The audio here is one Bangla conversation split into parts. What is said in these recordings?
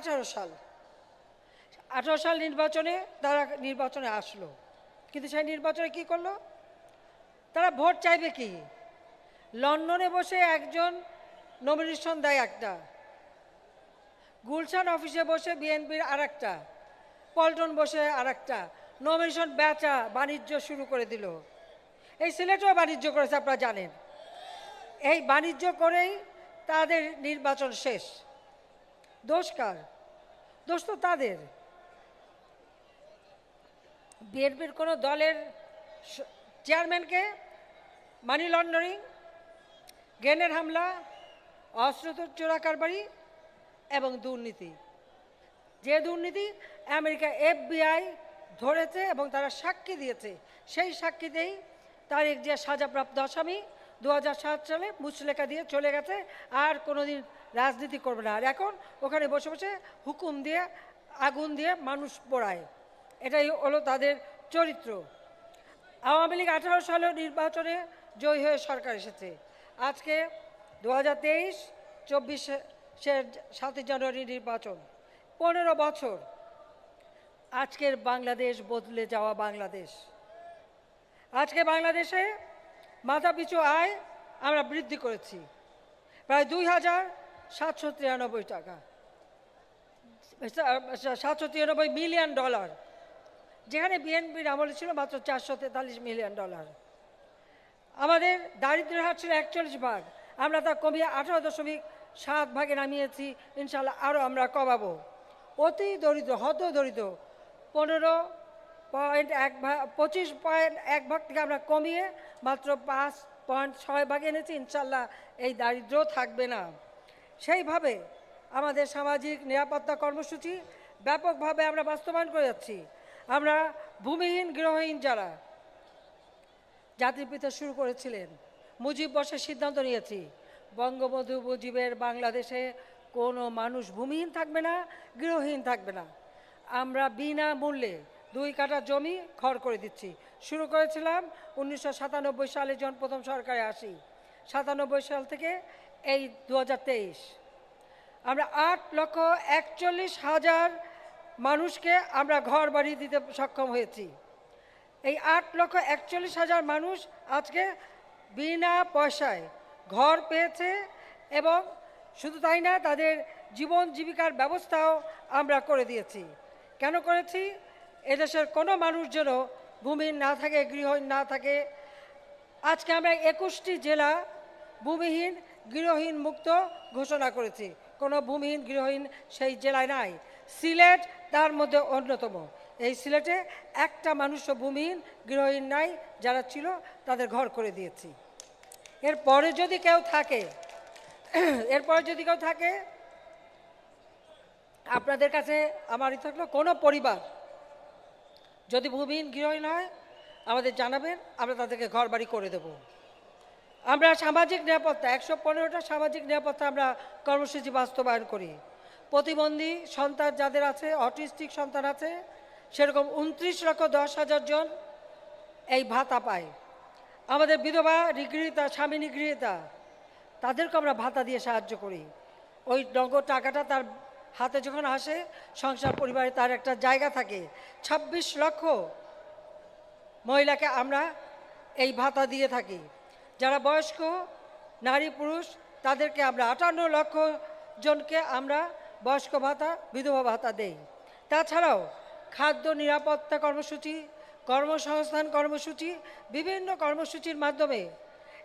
আঠারো সাল। আঠারো সাল নির্বাচনে তারা নির্বাচনে আসলো। কিন্তু সেই নির্বাচনে কি করল? তারা ভোট চাইবে কি? লন্ডনে বসে একজন নমিনেশন দেয় একটা। গুলশান অফিসে বসে বিএনপির আর একটা পল্টন বসে আর একটা নমিনেশন বেচা বাণিজ্য শুরু করে দিল। এই সিলেটেও বাণিজ্য করেছে, আপনারা জানেন। এই বাণিজ্য করেই তাদের নির্বাচন শেষ। দোষ কার? দোষ তো তাদের। বিএনপির কোনো দলের চেয়ারম্যানকে মানি লন্ডারিং জ্ঞানের হামলা, অস্ত্র চোরা কারবারি এবং দুর্নীতি। যে দুর্নীতি আমেরিকা এফবিআই ধরেছে এবং তারা সাক্ষী দিয়েছে, সেই সাক্ষীতেই তারিখ যে সাজাপ্রাপ্ত আসামি দু হাজার সাত সালে মুচলেখা দিয়ে চলে গেছে। আর কোনোদিন রাজনীতি করবে না। আর এখন ওখানে বসে বসে হুকুম দিয়ে, আগুন দিয়ে মানুষ পোড়ায়। এটাই হলো তাদের চরিত্র। আওয়ামী লীগ আঠারো সালে নির্বাচনে জয়ী হয়ে সরকার এসেছে। আজকে দু হাজার তেইশ, চব্বিশে সাতই জানুয়ারি নির্বাচন। পনেরো বছর আজকের বাংলাদেশ বদলে যাওয়া বাংলাদেশ। আজকে বাংলাদেশে মাথা পিছু আয় আমরা বৃদ্ধি করেছি। প্রায় দুই হাজার সাতশো তিরানব্বই টাকা। সাতশো তিরানব্বই মিলিয়ন ডলার। যেখানে বিএনপির আমলে ছিল মাত্র চারশো তেতাল্লিশ মিলিয়ন ডলার। আমাদের দারিদ্র্যের হার ছিল একচল্লিশ ভাগ। আমরা তা কমিয়ে আঠারো দশমিক সাত ভাগে নামিয়েছি। ইনশাল্লাহ আরও আমরা কমাবো। অতি দরিদ্র, হত দরিদ্র, পনেরো পয়েন্ট এক ভাগ পঁচিশ পয়েন্ট এক ভাগ থেকে আমরা কমিয়ে মাত্র পাঁচ পয়েন্ট ছয় ভাগে এনেছি। ইনশাল্লাহ এই দারিদ্র থাকবে না। সেইভাবে আমাদের সামাজিক নিরাপত্তা কর্মসূচি ব্যাপকভাবে আমরা বাস্তবায়ন করে যাচ্ছি। আমরা ভূমিহীন গৃহহীন যারা জাতির পিতা শুরু করেছিলেন, মুজিব বসের সিদ্ধান্ত নিয়েছি, বঙ্গবন্ধু মুজিবের বাংলাদেশে কোনো মানুষ ভূমিহীন থাকবে না, গৃহহীন থাকবে না। আমরা বিনা মূল্যে দুই কাঠা জমি খড় করে দিচ্ছি। শুরু করেছিলাম উনিশশো সাতানব্বই সালে যখন প্রথম সরকারে আসি, সাতানব্বই সাল থেকে এই দু হাজার তেইশ। আমরা আট লক্ষ একচল্লিশ হাজার মানুষকে আমরা ঘর বাড়ি দিতে সক্ষম হয়েছি। এই আট লক্ষ একচল্লিশ হাজার মানুষ আজকে বিনা পয়সায় ঘর পেয়েছে এবং শুধু তাই না, তাদের জীবন জীবিকার ব্যবস্থাও আমরা করে দিয়েছি। কেন করেছি? এদেশের কোনো মানুষ যেন ভূমিহীন না থাকে গৃহহীন না থাকে। আজকে আমরা একুশটি জেলা ভূমিহীন গৃহহীন মুক্ত ঘোষণা করেছি। কোনো ভূমিহীন গৃহহীন সেই জেলায় নাই। সিলেট তার মধ্যে অন্যতম। এই সিলেটে একটা মানুষও ভূমিহীন গৃহহীন নাই, যারা ছিল তাদের ঘর করে দিয়েছি। এরপরে যদি কেউ থাকে, এরপরে যদি কেউ থাকে, আপনাদের কাছে আমারই থাকল কোনো পরিবার যদি ভূমিহীন গৃহহীন হয়, আমাদের জানাবেন, আমরা তাদেরকে ঘর বাড়ি করে দেব। আমরা সামাজিক নিরাপত্তা, একশো পনেরোটা সামাজিক নিরাপত্তা আমরা কর্মসূচি বাস্তবায়ন করি। প্রতিবন্ধী সন্তান যাদের আছে, অটিস্টিক সন্তান আছে, সেরকম উনত্রিশ লক্ষ দশ হাজার জন এই ভাতা পায়। আমাদের বিধবা নিগৃহীতা, স্বামী নিগৃহীতা তাদেরকে আমরা ভাতা দিয়ে সাহায্য করি। ওই নগদ টাকাটা তার হাতে যখন আসে, সংসার পরিবারে তার একটা জায়গা থাকে ২৬ লক্ষ মহিলাকে আমরা এই ভাতা দিয়ে থাকি। যারা বয়স্ক, নারী, পুরুষ, তাদেরকে আমরা আটান্ন লক্ষ জনকে আমরা বয়স্ক ভাতা, বিধবা ভাতা দেই। তাছাড়াও খাদ্য নিরাপত্তা কর্মসূচি, কর্মসংস্থান কর্মসূচি, বিভিন্ন কর্মসূচির মাধ্যমে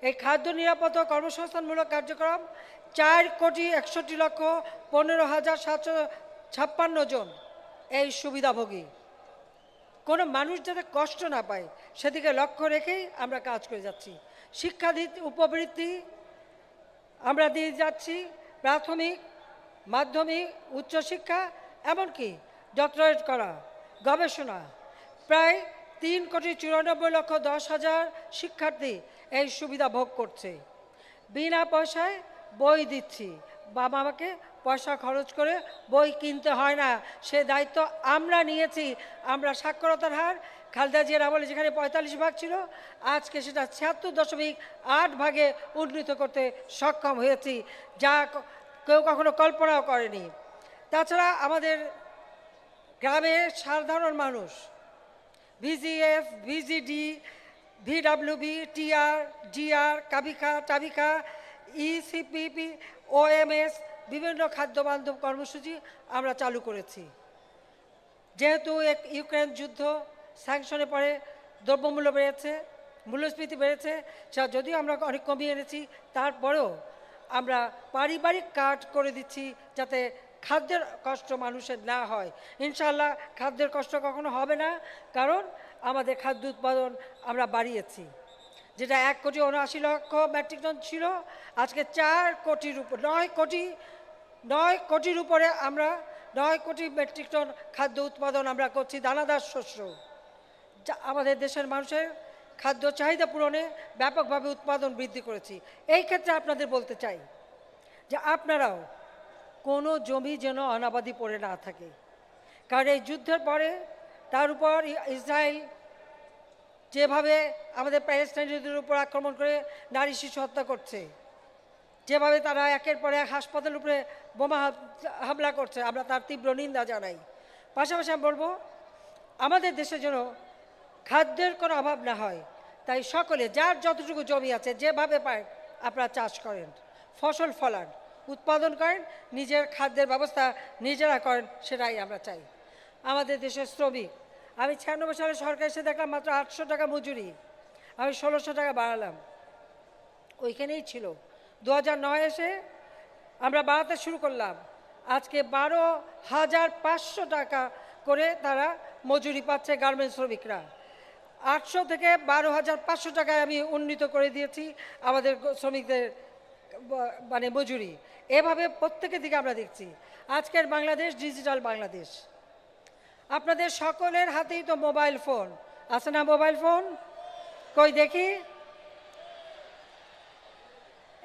এই খাদ্য নিরাপত্তা কর্মসংস্থানমূলক কার্যক্রম চার কোটি একষট্টি লক্ষ পনেরো হাজার সাতশো ছাপ্পান্ন জন এই সুবিধাভোগী। কোনো মানুষ যাতে কষ্ট না পায়, সেদিকে লক্ষ্য রেখেই আমরা কাজ করে যাচ্ছি। শিক্ষাদিত উপবৃত্তি আমরা দিয়ে যাচ্ছি, প্রাথমিক, মাধ্যমিক, উচ্চশিক্ষা, এমনকি ডক্টরেট করা, গবেষণা। প্রায় তিন কোটি চুরানব্বই লক্ষ দশ হাজার শিক্ষার্থী এই সুবিধা ভোগ করছে। বিনা পয়সায় বই দিচ্ছি বাবা আমাকে পয়সা খরচ করে বই কিনতে হয় না। সে দায়িত্ব আমরা নিয়েছি। আমরা সাক্ষরতার হার, খালদা জিয়ার আমলে যেখানে পঁয়তাল্লিশ ভাগ ছিল, আজকে সেটা ছিয়াত্তর দশমিক আট ভাগে উন্নীত করতে সক্ষম হয়েছি, যা কেউ কখনো কল্পনাও করেনি। তাছাড়া আমাদের গ্রামের সাধারণ মানুষ, VGF, VGD VWB TR GR কাবিখা, টাবিখা E ইসিপিপি ওএমএস বিভিন্ন খাদ্য বান্ধব কর্মসূচি আমরা চালু করেছি। যেহেতু এক ইউক্রেন যুদ্ধ স্যাংশনে পরে দ্রব্যমূল্য বেড়েছে, মূল্যস্ফীতি বেড়েছে যদিও আমরা অনেক কমিয়ে এনেছি, তারপরেও আমরা পারিবারিক কার্ড করে দিচ্ছি যাতে খাদ্যের কষ্ট মানুষের না হয়। ইনশাল্লাহ খাদ্যের কষ্ট কখনো হবে না, কারণ আমাদের খাদ্য উৎপাদন আমরা বাড়িয়েছি। যেটা এক কোটি উনআশি লক্ষ মেট্রিক টন ছিল, আজকে চার কোটির উপর, নয় কোটি নয় কোটির উপরে আমরা, নয় কোটি মেট্রিক টন খাদ্য উৎপাদন আমরা করছি দানাদার শস্য। যা আমাদের দেশের মানুষের খাদ্য চাহিদা পূরণে ব্যাপকভাবে উৎপাদন বৃদ্ধি করেছি। এই ক্ষেত্রে আপনাদের বলতে চাই যে আপনারাও কোনো জমি যেন অনাবাদি পড়ে না থাকে। কারণ এই যুদ্ধের পরে তার উপর ইসরায়েল যেভাবে আমাদের প্যালেস্টাইনদের উপর আক্রমণ করে নারী শিশু হত্যা করছে যেভাবে তারা একের পর এক হাসপাতালের উপরে বোমা হাম- হামলা করছে, আমরা তার তীব্র নিন্দা জানাই। পাশাপাশি আমি বলব, আমাদের দেশে যেন খাদ্যের কোনো অভাব না হয়, তাই সকলে, যার যতটুকু জমি আছে, যেভাবে পায়, আপনারা চাষ করেন। ফসল ফলান, উৎপাদন করেন, নিজের খাদ্যের ব্যবস্থা নিজেরা করেন, সেটাই আমরা চাই। আমাদের দেশের শ্রমিক, আমি ছিয়ানব্বই সালে সরকার এসে দেখলাম মাত্র আটশো টাকা মজুরি, আমি ষোলোশো টাকা বাড়ালাম। ওইখানেই ছিল। দু হাজার নয় এসে আমরা বাড়াতে শুরু করলাম। আজকে বারো হাজার পাঁচশো টাকা করে তারা মজুরি পাচ্ছে গার্মেন্টস শ্রমিকরা। আটশো থেকে বারো হাজার পাঁচশো টাকায় আমি উন্নীত করে দিয়েছি আমাদের শ্রমিকদের মানে মজুরি। এভাবে প্রত্যেকের দিকে আমরা দেখছি। আজকের বাংলাদেশ, ডিজিটাল বাংলাদেশ। আপনাদের সকলের হাতেই তো মোবাইল ফোন। আছে না মোবাইল ফোন? কই দেখি?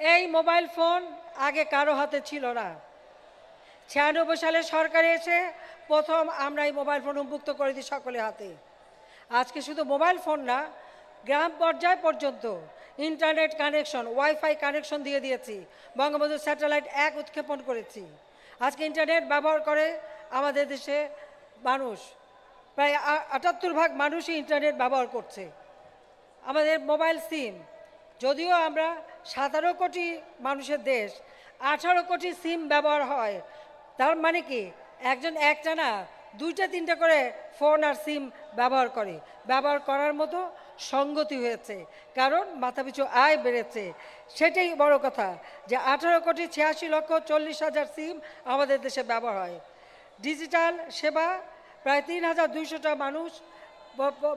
এই মোবাইল ফোন আগে কারও হাতে ছিল না। ছিয়ানব্বই সালে সরকার এসে প্রথম আমরা এই মোবাইল ফোন উন্মুক্ত করে দিই সকলের হাতে। আজকে শুধু মোবাইল ফোন না, গ্রাম পর্যায় পর্যন্ত ইন্টারনেট কানেকশন, ওয়াইফাই কানেকশন দিয়ে দিয়েছি। বঙ্গবন্ধু স্যাটেলাইট এক উৎক্ষেপণ করেছি। আজকে ইন্টারনেট ব্যবহার করে আমাদের দেশে মানুষ, প্রায় আটাত্তর ভাগ মানুষই ইন্টারনেট ব্যবহার করছে। আমাদের মোবাইল সিম, যদিও আমরা সতেরো কোটি মানুষের দেশ, আঠারো কোটি সিম ব্যবহার হয়। তার মানে কি? একজন একটা না দুইটা, তিনটা করে ফোন আর সিম ব্যবহার করে। ব্যবহার করার মতো সঙ্গতি হয়েছে, কারণ মাথাপিছু আয় বেড়েছে। সেটাই বড় কথা যে আঠারো কোটি ছিয়াশি লক্ষ চল্লিশ হাজার সিম আমাদের দেশে ব্যবহার হয়। ডিজিটাল সেবা, প্রায় তিন হাজার দুইশোটা মানুষ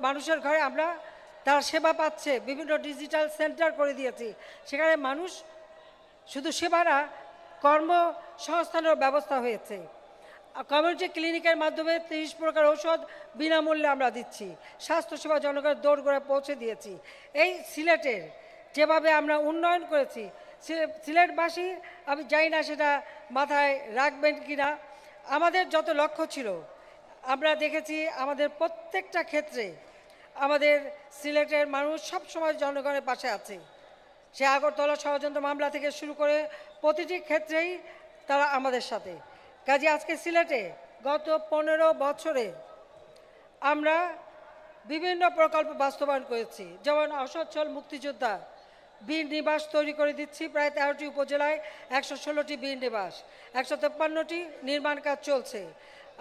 মানুষের ঘরে আমরা তার সেবা পাচ্ছে, বিভিন্ন ডিজিটাল সেন্টার করে দিয়েছি। সেখানে মানুষ শুধু সেবা না, কর্মসংস্থানের ব্যবস্থা হয়েছে। কমিউনিটি ক্লিনিকের মাধ্যমে তিরিশ প্রকার ঔষধ বিনামূল্যে আমরা দিচ্ছি। স্বাস্থ্যসেবা জনগণের দৌড়গোড়া পৌঁছে দিয়েছি। এই সিলেটের যেভাবে আমরা উন্নয়ন করেছি সিলেটবাসী, আমি জানি না সেটা মাথায় রাখবেন কি না, আমাদের যত লক্ষ্য ছিল, আমরা দেখেছি আমাদের প্রত্যেকটা ক্ষেত্রে আমাদের সিলেটের মানুষ সব সময় জনগণের পাশে আছে। সে আগরতলা ষড়যন্ত্র মামলা থেকে শুরু করে প্রতিটি ক্ষেত্রেই তারা আমাদের সাথে। কাজে আজকে সিলেটে গত পনেরো বছরে আমরা বিভিন্ন প্রকল্প বাস্তবায়ন করেছি। যেমন অসচ্ছল মুক্তিযোদ্ধা বীর নিবাস তৈরি করে দিচ্ছি, প্রায় তেরোটি উপজেলায় একশো ষোলোটি বীর নিবাস, একশো তেপ্পান্নটি নির্মাণ কাজ চলছে।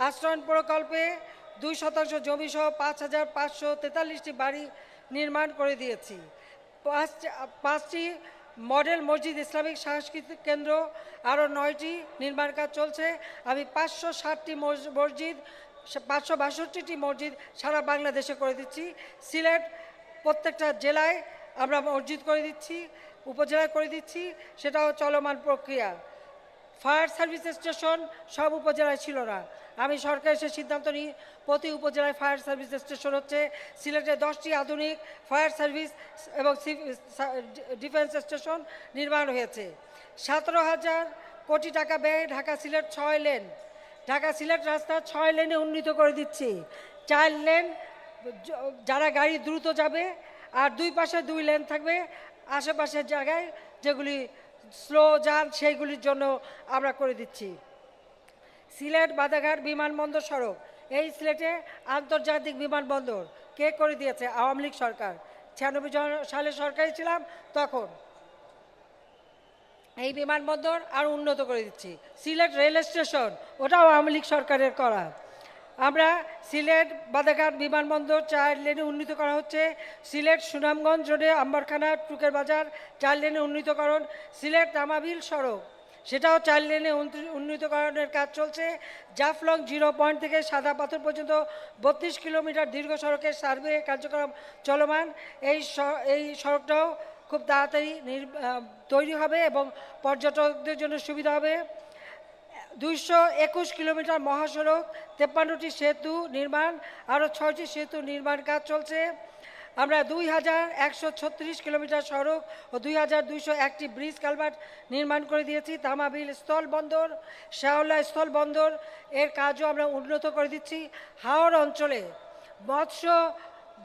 আশ্রয়ণ প্রকল্পে দুই শতাংশ জমি সহ পাঁচ হাজার পাঁচশো তেতাল্লিশটি বাড়ি নির্মাণ করে দিয়েছি। পাঁচটি পাঁচটি মডেল মসজিদ ইসলামিক সাংস্কৃতিক কেন্দ্র, আরও নয়টি নির্মাণ কাজ চলছে। আমি পাঁচশো ষাটটি মসজিদ, পাঁচশো বাষট্টিটি মসজিদ সারা বাংলাদেশে করে দিচ্ছি। সিলেট প্রত্যেকটা জেলায় আমরা মসজিদ করে দিচ্ছি, উপজেলায় করে দিচ্ছি, সেটাও চলমান প্রক্রিয়া। ফায়ার সার্ভিস স্টেশন সব উপজেলায় ছিল না। আমি সরকার এসে সিদ্ধান্ত নিই প্রতি উপজেলায় ফায়ার সার্ভিস স্টেশন হচ্ছে। সিলেটে দশটি আধুনিক ফায়ার সার্ভিস এবং ডিফেন্স স্টেশন নির্মাণ হয়েছে। সতেরো হাজার কোটি টাকা ব্যয় ঢাকা সিলেট ছয় লেন। ঢাকা সিলেট রাস্তা ছয় লেনে উন্নীত করে দিচ্ছি। চার লেন যারা গাড়ি দ্রুত যাবে আর দুই পাশে দুই লেন থাকবে আশেপাশের জায়গায় যেগুলি স্লো যান সেইগুলির জন্য আমরা করে দিচ্ছি। সিলেট বাদাঘাট বিমানবন্দর সড়ক। এই সিলেটে আন্তর্জাতিক বিমানবন্দর কে করে দিয়েছে? আওয়ামী লীগ সরকার। ছিয়ানব্বই সালে সরকারি ছিলাম, তখন। এই বিমানবন্দর আরও উন্নত করে দিচ্ছি। সিলেট রেল স্টেশন, ওটাও আওয়ামী লীগ সরকারের করা। আমরা সিলেট বাদাঘাট বিমানবন্দর চার লেনে উন্নীত করা হচ্ছে। সিলেট সুনামগঞ্জ রোডে, আম্বারখানা, টুকের বাজার চার লেনে উন্নীতকরণ। সিলেট তামাবিল সড়ক সেটাও চার লেনে উন্নীতকরণের কাজ চলছে। জাফলং জিরো পয়েন্ট থেকে সাদা পাথর পর্যন্ত বত্রিশ কিলোমিটার দীর্ঘ সড়কের সার্ভে কার্যক্রম চলমান। এই এই সড়কটাও খুব তাড়াতাড়ি তৈরি হবে এবং পর্যটকদের জন্য সুবিধা হবে। দুইশো একুশ কিলোমিটার মহাসড়ক, তেপ্পান্নটি সেতু নির্মাণ, আরও ছয়টি সেতু নির্মাণ কাজ চলছে। আমরা দুই হাজার একশো ছত্রিশ কিলোমিটার সড়ক ও দুই হাজার দুইশো একটি ব্রিজ কালভার্ট নির্মাণ করে দিয়েছি। তামাবিল স্থল বন্দর শেওলা স্থল বন্দর, এর কাজও আমরা উন্নত করে দিচ্ছি। হাওড় অঞ্চলে মৎস্য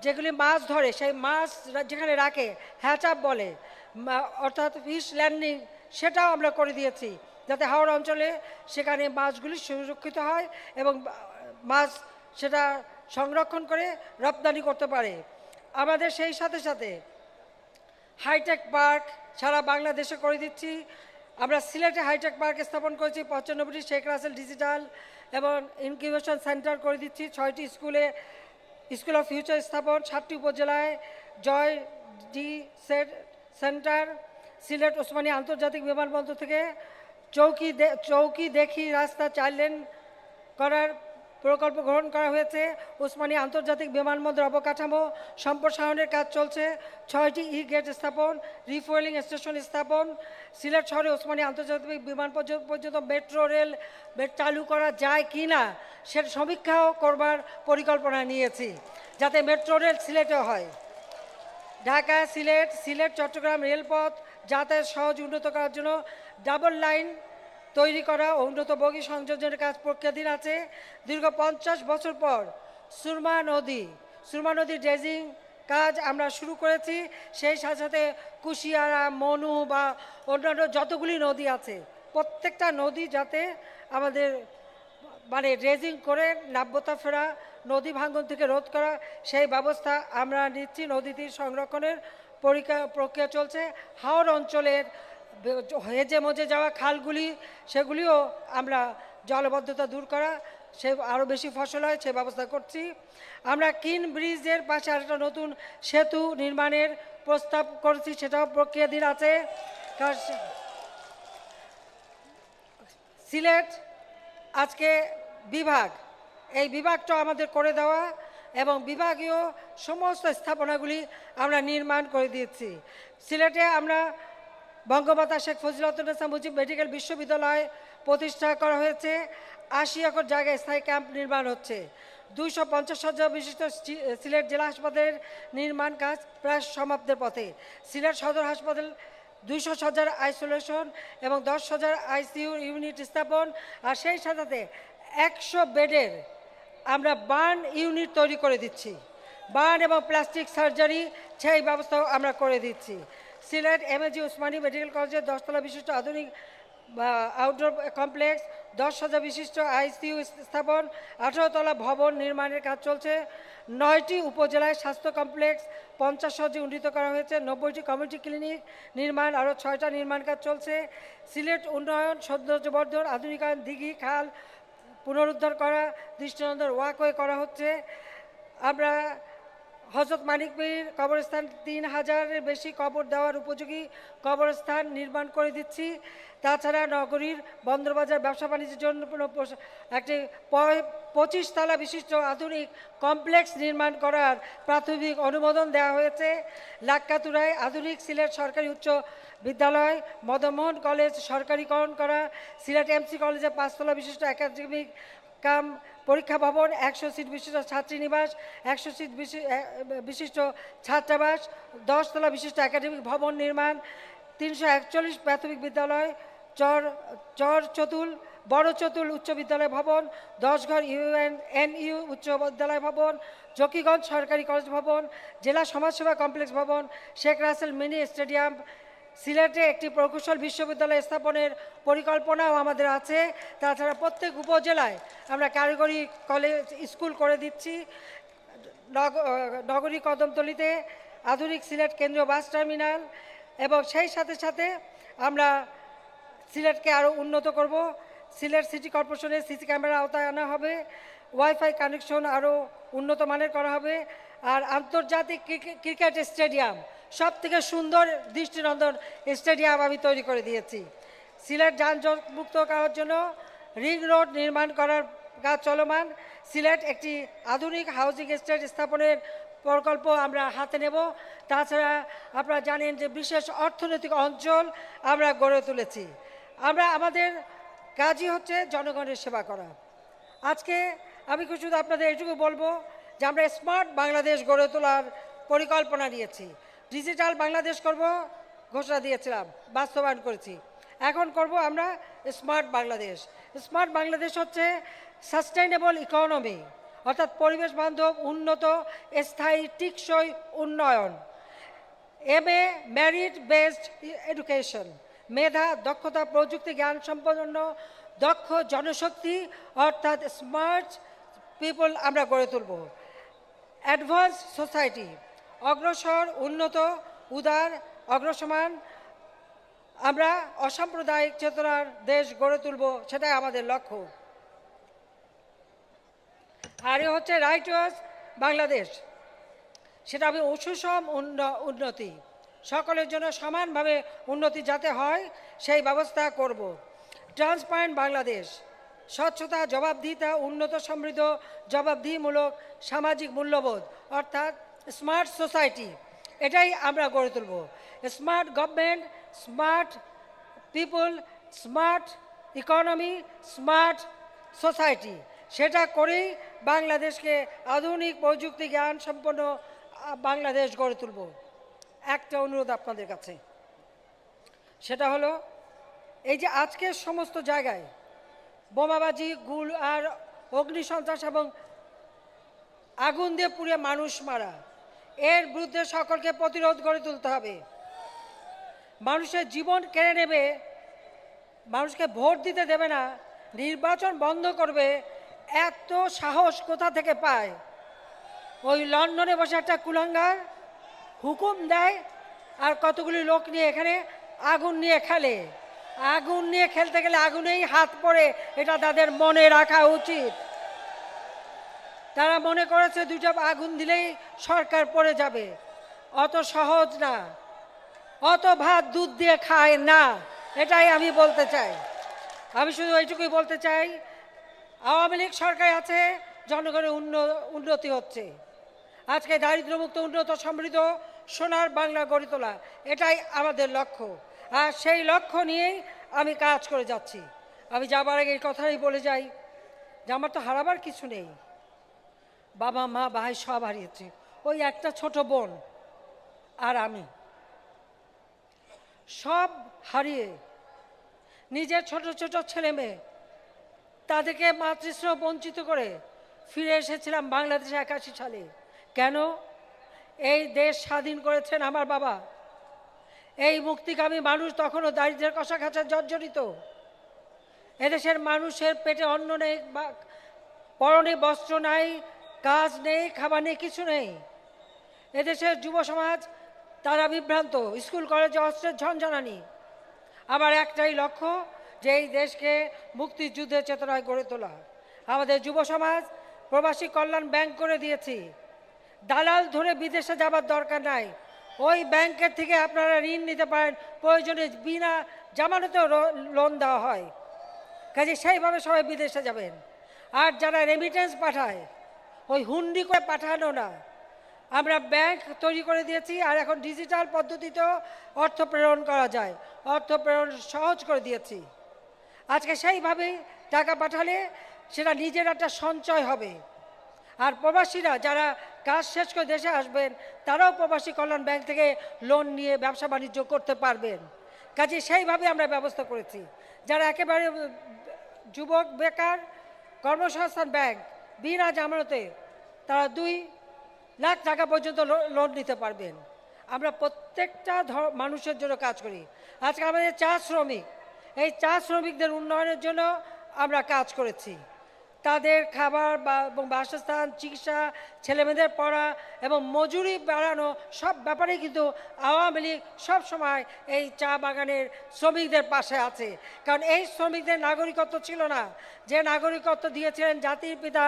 যেগুলি মাছ ধরে, সেই মাছ যেখানে রাখে, হ্যাচাপ বলে অর্থাৎ ফিশ ল্যান্ডিং, সেটাও আমরা করে দিয়েছি। যাতে হাওড় অঞ্চলে সেখানে মাছগুলি সুরক্ষিত হয় এবং মাছ সেটা সংরক্ষণ করে রপ্তানি করতে পারে। আমাদের সেই সাথে সাথে হাইটেক পার্ক সারা বাংলাদেশে করে দিচ্ছি। আমরা সিলেটে হাইটেক পার্ক স্থাপন করেছি, পঁচানব্বইটি শেখ রাসেল ডিজিটাল এবং ইনকিউবেশন সেন্টার করে দিচ্ছি, ছয়টি স্কুলে, স্কুল অফ ফিউচার স্থাপন, সাতটি উপজেলায়, জয় ডি সেট সেন্টার, সিলেট ওসমানী আন্তর্জাতিক বিমানবন্দর থেকে চৌকি চৌকি দেখি রাস্তা চাইলেন করার প্রকল্প গ্রহণ করা হয়েছে। ওসমানী আন্তর্জাতিক বিমানবন্দর অবকাঠামো সম্প্রসারণের কাজ চলছে। ছয়টি ই গেট স্থাপন, রিফুয়েলিং স্টেশন স্থাপন। সিলেট শহরে ওসমানী আন্তর্জাতিক বিমান পর্য- পর্যন্ত মেট্রো রেল চালু করা যায় কি না সেটা সমীক্ষাও করবার পরিকল্পনা নিয়েছি, যাতে মেট্রো রেল সিলেটে হয়। ঢাকা, সিলেট সিলেট, চট্টগ্রাম রেলপথ যাতায়াত সহজ উন্নত করার জন্য ডাবল লাইন তৈরি করা উন্নত বগি সংযোজনের কাজ প্রক্রিয়াধীন আছে। দীর্ঘ পঞ্চাশ বছর পর সুরমা নদী, সুরমা নদীর ড্রেজিং কাজ আমরা শুরু করেছি। সেই সাথে সাথে কুশিয়ারা, মনু বা অন্যান্য যতগুলি নদী আছে, প্রত্যেকটা নদী যাতে আমাদের মানে ড্রেজিং করে নাব্যতা ফেরা, নদী ভাঙ্গন থেকে রোধ করা, সেই ব্যবস্থা আমরা নিচ্ছি নদী তীর সংরক্ষণের পরীক্ষা প্রক্রিয়া চলছে। হাওড় অঞ্চলের হেজে মজে যাওয়া খালগুলি, সেগুলিও আমরা জলবদ্ধতা দূর করা, সে আরও বেশি ফসল হয়, সে ব্যবস্থা করছি। আমরা কিন ব্রিজের পাশে আরেকটা নতুন সেতু নির্মাণের প্রস্তাব করেছি, সেটাও প্রক্রিয়াধীন আছে। সিলেট আজকে বিভাগ, এই বিভাগটা আমাদের করে দেওয়া এবং বিভাগীয় সমস্ত স্থাপনাগুলি আমরা নির্মাণ করে দিয়েছি। সিলেটে আমরা বঙ্গমাতা শেখ ফজিলাতুন্নেসা মুজিব মেডিকেল বিশ্ববিদ্যালয় প্রতিষ্ঠা করা হয়েছে। আশি একর জায়গায় স্থায়ী ক্যাম্প নির্মাণ হচ্ছে। দুইশো পঞ্চাশ হাজার বিশিষ্ট সিলেট জেলা হাসপাতালের নির্মাণ কাজ প্রায় সমাপ্তের পথে। সিলেট সদর হাসপাতাল দুইশো হাজার আইসোলেশন এবং দশ হাজার আইসিইউ ইউনিট স্থাপন। আর সেই সাথে একশো বেডের আমরা বার্ন ইউনিট তৈরি করে দিচ্ছি। বার্ন এবং প্লাস্টিক সার্জারি সেই ব্যবস্থাও আমরা করে দিচ্ছি। Sylhet M MAG Osmani medical কলেজের দশতলা বিশিষ্ট আধুনিক আউটডোর কমপ্লেক্স দশ হাজার বিশিষ্ট আইসিইউ স্থাপন আঠারো তলা ভবন নির্মাণের কাজ চলছে। নয়টি উপজেলায় স্বাস্থ্য কমপ্লেক্স পঞ্চাশ হাজার উন্নীত করা হয়েছে। নব্বইটি কমিউনিটি ক্লিনিক নির্মাণ, আরও ছয়টা নির্মাণ কাজ চলছে। সিলেট উন্নয়ন, সৌন্দর্যবর্ধন, আধুনিকায়ন, দিঘি, খাল পুনরুদ্ধার করা দৃষ্টিনন্দন ওয়াকওয়ে করা হচ্ছে। আমরা হজরত মানিক কবরস্থান তিন হাজারের বেশি কবর দেওয়ার উপযোগী কবরস্থান নির্মাণ করে দিচ্ছি। তাছাড়া নগরীর বন্দরবাজার ব্যবসা বাণিজ্যের জন্য একটি পঁচিশ তলা বিশিষ্ট আধুনিক কমপ্লেক্স নির্মাণ করার প্রাথমিক অনুমোদন দেওয়া হয়েছে। লাক্কাতুরায় আধুনিক সিলেট সরকারি উচ্চ বিদ্যালয়, মদনমোহন কলেজ সরকারিকরণ করা, সিলেট এমসি কলেজে পাঁচতলা বিশিষ্ট একাডেমিক কাম পরীক্ষা ভবন, একশো সিট বিশিষ্ট ছাত্রীনিবাস, একশো সিট বিশি- বিশিষ্ট ছাত্রাবাস, দশতলা বিশিষ্ট একাডেমিক ভবন নির্মাণ, তিনশো একচল্লিশ প্রাথমিক বিদ্যালয়, চর চর চতুল, বড় চতুল উচ্চ বিদ্যালয় ভবন দশঘর ইউএন এন ইউ উচ্চ বিদ্যালয় ভবন, জকিগঞ্জ সরকারি কলেজ ভবন, জেলা সমাজসেবা কমপ্লেক্স ভবন, শেখ রাসেল মিনি স্টেডিয়াম সিলেটে একটি প্রকৌশল বিশ্ববিদ্যালয় স্থাপনের পরিকল্পনাও আমাদের আছে। তাছাড়া প্রত্যেক উপজেলায় আমরা কারিগরি কলেজ, স্কুল করে দিচ্ছি। নগ- নগরী কদমতলিতে আধুনিক সিলেট কেন্দ্রীয় বাস টার্মিনাল এবং সেই সাথে সাথে আমরা সিলেটকে আরও উন্নত করব। সিলেট সিটি কর্পোরেশনের সিসি ক্যামেরা আওতায় আনা হবে। ওয়াইফাই কানেকশন আরও উন্নত মানের করা হবে। আর আন্তর্জাতিক ক্রিকেট স্টেডিয়াম সব থেকে সুন্দর দৃষ্টিনন্দন স্টেডিয়াম আমি তৈরি করে দিয়েছি। সিলেট যানজট মুক্ত করার জন্য রিং রোড নির্মাণ করার কাজ চলমান। সিলেট একটি আধুনিক হাউজিং এস্টেট স্থাপনের প্রকল্প আমরা হাতে নেব। তাছাড়া আপনারা জানেন যে বিশেষ অর্থনৈতিক অঞ্চল আমরা গড়ে তুলেছি। আমরা, আমাদের কাজই হচ্ছে জনগণের সেবা করা। আজকে আমি শুধু আপনাদের এটুকু বলব যে আমরা স্মার্ট বাংলাদেশ গড়ে তোলার পরিকল্পনা নিয়েছি। ডিজিটাল বাংলাদেশ করব ঘোষণা দিয়েছিলাম বাস্তবায়ন করেছি এখন করব আমরা স্মার্ট বাংলাদেশ স্মার্ট বাংলাদেশ হচ্ছে সাস্টেইনেবল ইকোনমি অর্থাৎ পরিবেশ বান্ধব উন্নত স্থায়ী টিকসই উন্নয়ন M A merit based education মেধা দক্ষতা প্রযুক্তি জ্ঞান সম্পন্ন দক্ষ জনশক্তি অর্থাৎ স্মার্ট পিপল আমরা গড়ে তুলব অ্যাডভান্স সোসাইটি অগ্রসর, উন্নত, উদার, অগ্রসমান। আমরা অসাম্প্রদায়িক চেতনার দেশ গড়ে তুলব, সেটাই আমাদের লক্ষ্য। আর এ হচ্ছে রাইট বাংলাদেশ। সেটা সুষম উন্ন- উন্নতি। সকলের জন্য সমানভাবে উন্নতি যাতে হয়, সেই ব্যবস্থা করব। ট্রান্সপারেন্ট বাংলাদেশ। স্বচ্ছতা, জবাবদিহিতা, উন্নত, সমৃদ্ধ, জবাবদিহিমূলক, সামাজিক মূল্যবোধ। অর্থাৎ স্মার্ট সোসাইটি, এটাই আমরা গড়ে তুলব। Smart government, smart people, smart economy, smart society, সেটা করেই বাংলাদেশকে আধুনিক প্রযুক্তি জ্ঞান সম্পন্ন বাংলাদেশ গড়ে তুলব। একটা অনুরোধ আপনাদের কাছে। সেটা হলো, এই যে আজকের সমস্ত জায়গায় বোমাবাজি, গুল আর অগ্নিসন্ত্রাস এবং আগুন দিয়ে পুড়ে মানুষ মারা এর বিরুদ্ধে সকলকে প্রতিরোধ গড়ে তুলতে হবে। মানুষের জীবন কেড়ে নেবে, মানুষকে ভোট দিতে দেবে না, নির্বাচন বন্ধ করবে, এত সাহস কোথা থেকে পায়? ওই লন্ডনে বসে একটা কুলাঙ্গার হুকুম দেয়, আর কতগুলি লোক নিয়ে এখানে আগুন নিয়ে খেলে। আগুন নিয়ে খেলতে গেলে আগুনেই হাত পড়ে, এটা তাদের মনে রাখা উচিত। তারা মনে করেছে দুইটা আগুন দিলেই সরকার পড়ে যাবে। অত সহজ না। অত ভাত দুধ দিয়ে খায় না। এটাই আমি বলতে চাই। আমি শুধু এইটুকুই বলতে চাই, আওয়ামী লীগ সরকার আছে, জনগণের উন্ন- উন্নতি হচ্ছে। আজকে দারিদ্র্যমুক্ত, উন্নত, সমৃদ্ধ, সোনার বাংলা গড়ে তোলা, এটাই আমাদের লক্ষ্য। আর সেই লক্ষ্য নিয়েই আমি কাজ করে যাচ্ছি। আমি যাবার আগে এই কথাই বলে যাই যে আমার তো হারাবার কিছু নেই। বাবা, মা, ভাই, সব হারিয়েছি। ওই একটা ছোট বোন আর আমি। সব হারিয়ে নিজের ছোট ছোট ছেলে মেয়ে তাদেরকে মাতৃস্নেহ বঞ্চিত করে ফিরে এসেছিলাম বাংলাদেশে একাশি সালে। কেন? এই দেশ স্বাধীন করেছেন আমার বাবা। এই মুক্তিকামী মানুষ তখনও দারিদ্রের কষা খাঁচা জর্জরিত। এদেশের মানুষের পেটে অন্ন নেই বা পরনে বস্ত্র নাই কাজ নেই, খাবার নেই, কিছু নেই। এদেশের যুব সমাজ, তারা বিভ্রান্ত। স্কুল, কলেজে অস্ত্রের ঝনঝনানি। আবার একটাই লক্ষ্য, যে এই দেশকে মুক্তিযুদ্ধের চেতনায় গড়ে তোলা। আমাদের যুব সমাজ, প্রবাসী কল্যাণ ব্যাংক করে দিয়েছি। দালাল ধরে বিদেশে যাবার দরকার নাই। ওই ব্যাংকের থেকে আপনারা ঋণ নিতে পারেন। প্রয়োজনে বিনা জামানতেও লোন দেওয়া হয়। কাজে সেইভাবে সবাই বিদেশে যাবেন। আর যারা রেমিটেন্স পাঠায় ওই হুন্ডি করে পাঠানো না। আমরা ব্যাংক তৈরি করে দিয়েছি আর এখন ডিজিটাল পদ্ধতিতেও অর্থ প্রেরণ করা যায়। অর্থ প্রেরণ সহজ করে দিয়েছি। আজকে সেইভাবেই টাকা পাঠালে সেটা নিজের একটা সঞ্চয় হবে। আর প্রবাসীরা যারা কাজ শেষ করে দেশে আসবেন, তারাও প্রবাসী কল্যাণ ব্যাংক থেকে লোন নিয়ে ব্যবসা বাণিজ্য করতে পারবেন। কাজে সেইভাবে আমরা ব্যবস্থা করেছি। যারা একেবারে যুবক, বেকার, কর্মসংস্থান ব্যাংক বিনা জামানতে তারা দুই লাখ টাকা পর্যন্ত লোন নিতে পারবেন। আমরা প্রত্যেকটা মানুষের জন্য কাজ করি। আজকে আমাদের চা শ্রমিক। এই চা শ্রমিকদের উন্নয়নের জন্য আমরা কাজ করেছি। তাদের খাবার বা, এবং বাসস্থান, চিকিৎসা, ছেলেমেয়েদের পড়া এবং মজুরি বাড়ানো সব ব্যাপারেই কিন্তু আওয়ামী লীগ সবসময় এই চা বাগানের শ্রমিকদের পাশে আছে। কারণ এই শ্রমিকদের নাগরিকত্ব ছিল না। যে নাগরিকত্ব দিয়েছিলেন জাতির পিতা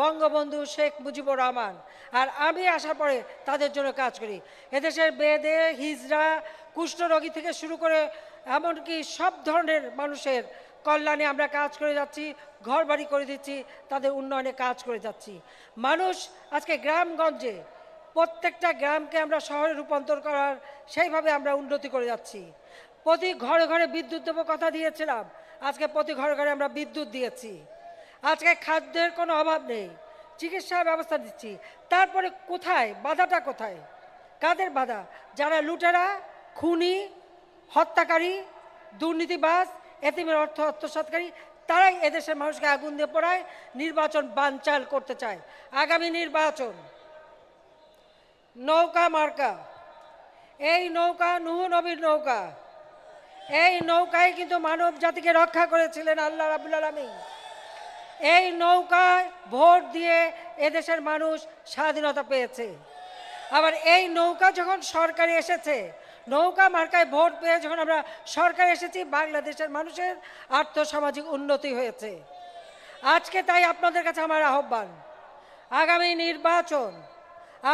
বঙ্গবন্ধু শেখ মুজিবুর রহমান। আর আমি আসার পরে তাদের জন্য কাজ করি। এদেশের বেদে, হিজড়া, কুষ্ঠরোগী থেকে শুরু করে এমনকি সব ধরনের মানুষের কল্যাণে আমরা কাজ করে যাচ্ছি ঘর বাড়ি করে দিচ্ছি, তাদের উন্নয়নে কাজ করে যাচ্ছি। মানুষ আজকে গ্রামগঞ্জে প্রত্যেকটা গ্রামকে আমরা শহরে রূপান্তর করার সেইভাবে আমরা উন্নতি করে যাচ্ছি। প্রতি ঘরে ঘরে বিদ্যুৎ দেবো কথা দিয়েছিলাম, আজকে প্রতি ঘরে ঘরে আমরা বিদ্যুৎ দিয়েছি। আজকে খাদ্যের কোনো অভাব নেই চিকিৎসার ব্যবস্থা দিচ্ছি। তারপরে কোথায়, বাধাটা কোথায়? কাদের বাধা? যারা লুটেরা, খুনি হত্যাকারী, দুর্নীতিবাজ, এতিমের অর্থ আত্মসাৎকারী তারাই এদেশের মানুষকে আগুন দিয়ে পড়ায়, নির্বাচন বানচাল করতে চায়। আগামী নির্বাচন। নৌকা মার্কা। এই নৌকা নুহ নবীর নৌকা। এই নৌকায় কিন্তু মানব জাতিকে রক্ষা করেছিলেন আল্লাহ রাবুল আলমী এই নৌকায় ভোট দিয়ে এদেশের মানুষ স্বাধীনতা পেয়েছে। আবার এই নৌকা যখন সরকারে এসেছে নৌকা মার্কায় ভোট পেয়ে যখন আমরা সরকার এসেছি, বাংলাদেশের মানুষের আর্থসামাজিক উন্নতি হয়েছে। আজকে তাই আপনাদের কাছে আমার আহ্বান, আগামী নির্বাচন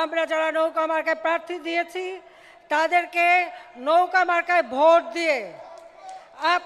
আমরা যারা নৌকা মার্কায় প্রার্থী দিয়েছি, তাদেরকে নৌকা মার্কায় ভোট দিয়ে আপ